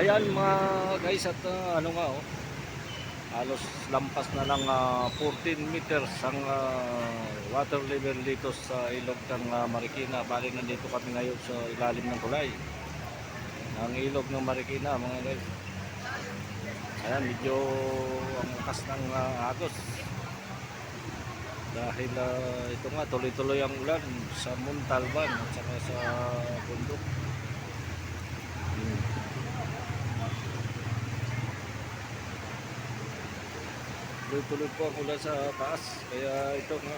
Ayan mga guys at ah, ano nga oh. Halos lampas na lang ah, 14 meters ang ah, water level dito sa ilog ng ah, Marikina. Bali nandito kami ngayon sa ilalim ng tulay. Ang ilog ng Marikina mga guys. Ayan medyo ang lakas ng ah, agos. Dahil ah, ito nga tuloy-tuloy ang ulan sa Montalban at saka sa bundok. Hmm. Tuloy-tuloy po ulan sa taas. Kaya ito nga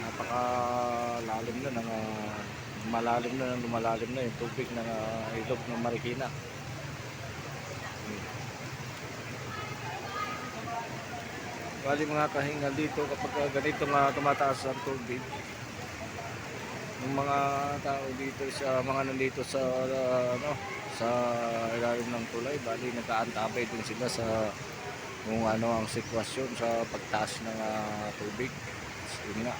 napakalalim na ng ah, malalim na ng lumalalim na yung tubig ng ah, ilog ng Marikina. Bali mga kahingal dito kapag ah, ganito nga tumataas ang tubig yung mga tao dito sa mga nandito sa ah, ano sa ilalim ng tulay bali nag-aantabay din sila sa kung ano ang sitwasyon sa pagtaas ng ah, tubig. Yun nga.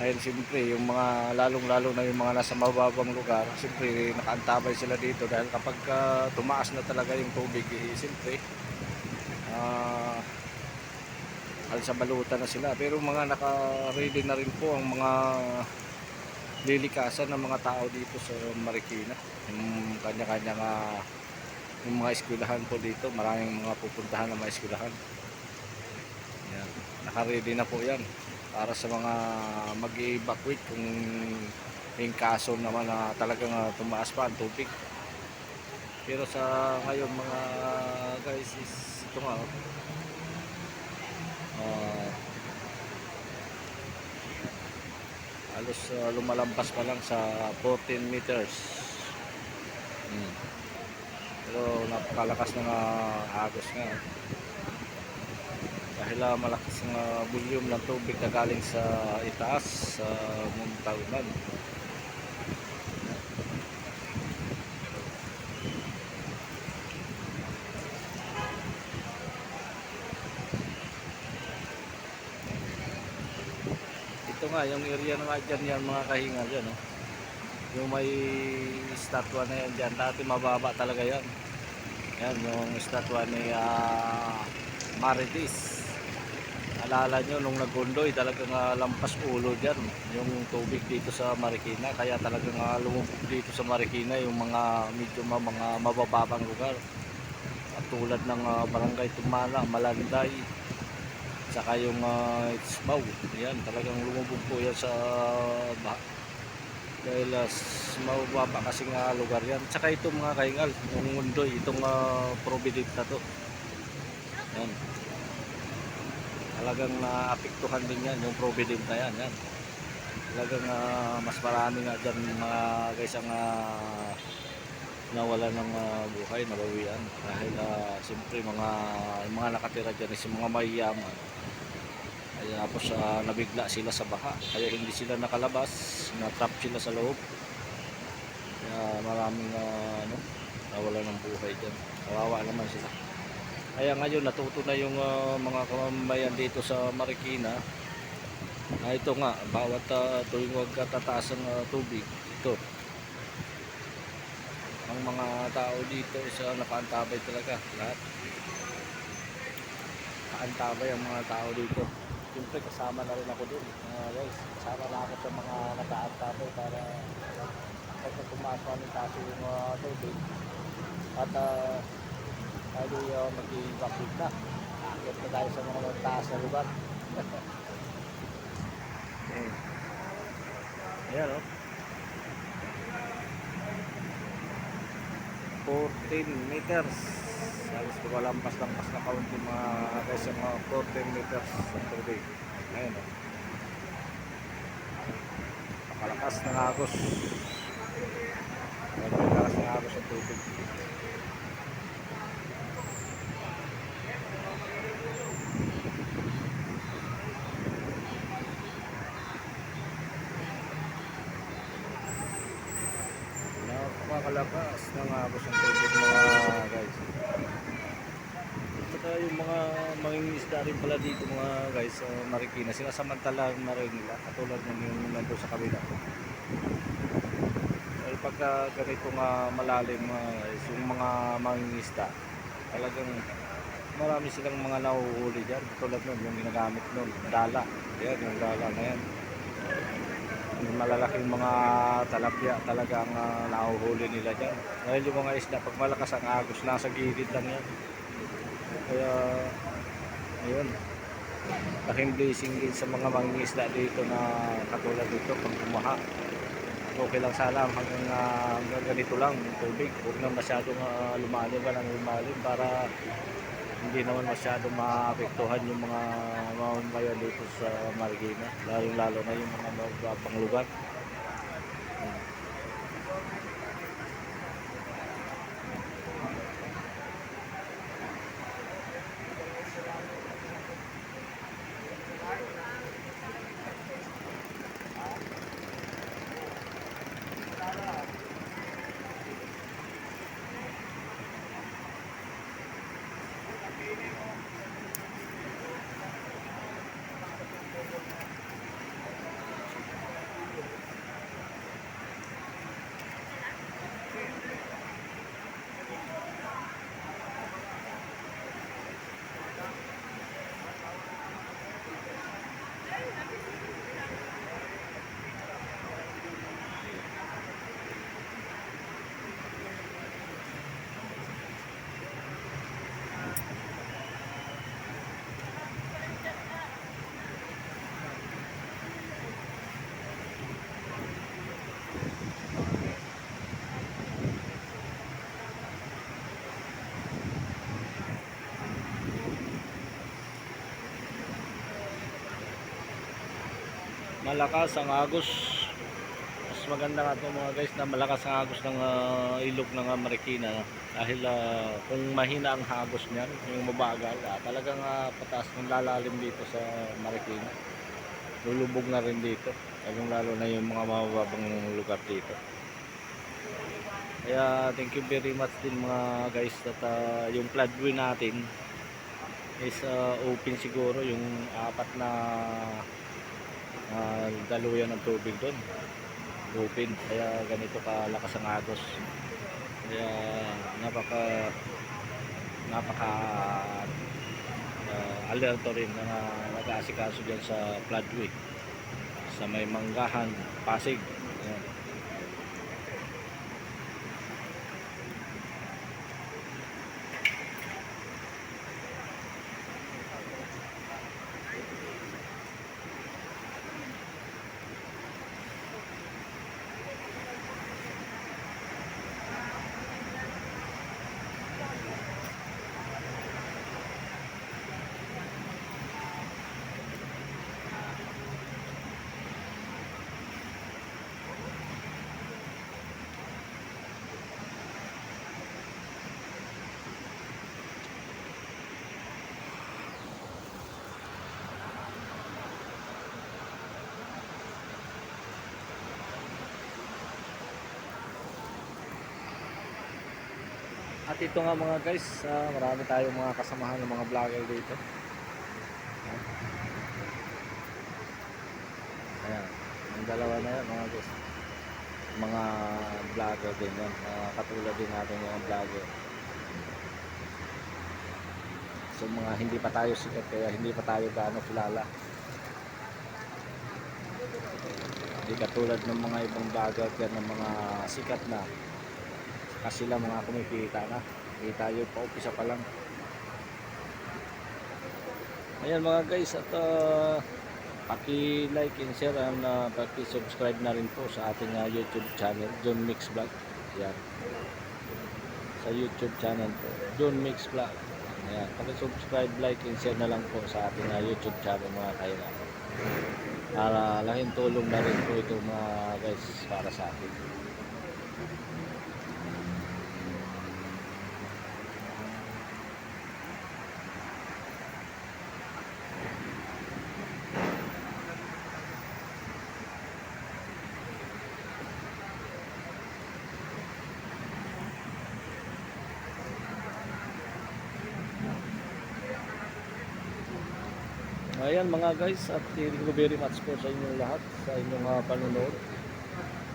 Dahil siyempre yung mga lalong lalo na yung mga nasa mababang lugar siyempre nakaantabay sila dito dahil kapag ah, tumaas na talaga yung tubig eh, siyempre ah alsa balutan na sila. Pero mga naka-ready na rin po ang mga lilikasan ng mga tao dito sa Marikina. Yung kanya-kanya nga yung mga eskwelahan po dito maraming mga pupuntahan ng mga eskwelahan yan. naka-ready na po yan para sa mga mag evacuate kung yung kaso naman na talagang ah, tumaas pa ang tubig pero sa ngayon mga guys is ito nga. Ah, halos ah, lumalampas pa lang sa 14 meters hmm. Pero napakalakas ng ah, agos nga oh. dahil ah, malakas ang ah, volume ng tubig na galing sa itaas sa Muntalban ito nga yung area na dyan yan mga kahingal yan oh. yung may statwa na yan dyan dati mababa talaga yan yan yung statwa ni ah, Marites. Alala nyo nung nagundoy talagang uh, lampas ulo dyan yung tubig dito sa Marikina. Kaya talagang uh, lumubog dito sa Marikina yung mga medyo ma- mga mabababang lugar. At tulad ng ah, barangay Tumala, Malanday saka yung uh, Isbaw yan talagang lumubog po yan sa bah dahil uh, mababa kasi nga lugar yan. Saka ito mga kaingal yung mundoy itong uh, provident na to. Yan. Talagang naapektuhan din yan yung provident na yan yan. Talagang ah, mas marami nga dyan mga guys ang ah, nawala ng ah, buhay nabawian. Dahil uh, siyempre mga mga nakatira dyan is mga mayayaman kaya tapos ah, nabigla sila sa baha. Kaya hindi sila nakalabas na-trap sila sa loob kaya maraming ah, ano, nawala ng buhay dyan. Kawawa naman sila. Kaya ngayon natuto na yung ah, mga kamamayan dito sa Marikina na ito nga bawat uh, tuwing wag katataas ang ah, tubig ito. Ang mga tao dito isa nakaantabay talaga lahat. Nakaantabay ang mga tao dito. Siyempre kasama na rin ako dun mga guys. Kasama na ako sa mga nakaantabay para pag tumaas ng taso yung ah, tubig. At uh, tayo uh, mag-evacuate na. Akit na tayo sa mga taas na lugar. Hmm. ayan oh. o 14 meters halos kumalampas-lampas na kaunti mga guys yung mga 14 meters sa tubig. Ayan o nakalakas ng agos nakalakas ng agos sa tubig. Napakalakas ng agos ng tubig mga guys. Saka yung mga mangingisda rin pala dito mga guys sa Marikina. Sinasamantala na rin nila katulad ng yung nandun sa kabila pagka ganitong ah, malalim guys, yung mga mangingisda, talagang marami silang mga nahuhuli dyan. Tulad nun, yung ginagamit nun, dala. Yan, yung dala na yan. Yung malalaking mga talapya talagang uh, nahuhuli nila dyan. Dahil yung mga isda, pag malakas ang agos, nasa gilid lang yan. Kaya, ayun. Laking blessing din sa mga mangingisda dito na katulad dito pag bumaha. Okay lang sana hanggang, ah, hanggang ganito lang yung tubig. Huwag na masyadong uh, lumalim ba ng lumalim para hindi naman masyadong maapektuhan yung mga mamamayan dito sa Marikina. Lalo lalo na yung mga mababang malakas ang agos. Mas maganda nga ito mga guys na malakas ang agos ng ah, ilog ng ah, Marikina. Dahil ah, kung mahina ang hagos niyan yung mabagal ah, talagang ah, pataas ng lalalim dito sa Marikina. Lulubog na rin dito. Lalong lalo na yung mga mababang lugar dito. Kaya thank you very much din mga guys at ah, yung floodway natin is ah, open siguro yung apat na uh, daluyan ng tubig doon open kaya ganito kalakas ang agos. Kaya napaka napaka uh, alerto rin na nag-aasikaso dyan sa floodway. Sa may manggahan Pasig Ayan. At ito nga mga guys, ah, marami tayong mga kasamahan ng mga vlogger dito. Ayan, yung dalawa na yan mga guys. Mga vlogger din yan, mga katulad din natin mga vlogger. So mga hindi pa tayo sikat kaya hindi pa tayo gaano kilala. Hindi katulad ng mga ibang vlogger dyan ng mga sikat na kasi sila mga kumikita na. Hindi tayo pa umpisa pa lang. Ayan mga guys at uh, paki like and share and uh, paki subscribe na rin po sa ating uh, youtube channel John Mix Vlog. Ayan. Sa youtube channel po John Mix Vlog. Ayan paki subscribe like and share na lang po sa ating uh, youtube channel mga kailan para laking tulong na rin po ito mga guys para sa atin Ayan mga guys, at thank you very much po sa inyong lahat, sa inyong uh, panonood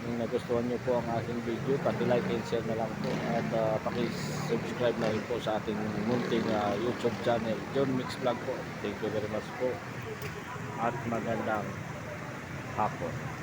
ng nagustuhan nyo po ang aking video, paki-like and share na lang po. At uh, paki-subscribe na rin po sa ating munting ah, YouTube channel, John Mix Vlog po. Thank you very much po. At magandang hapon.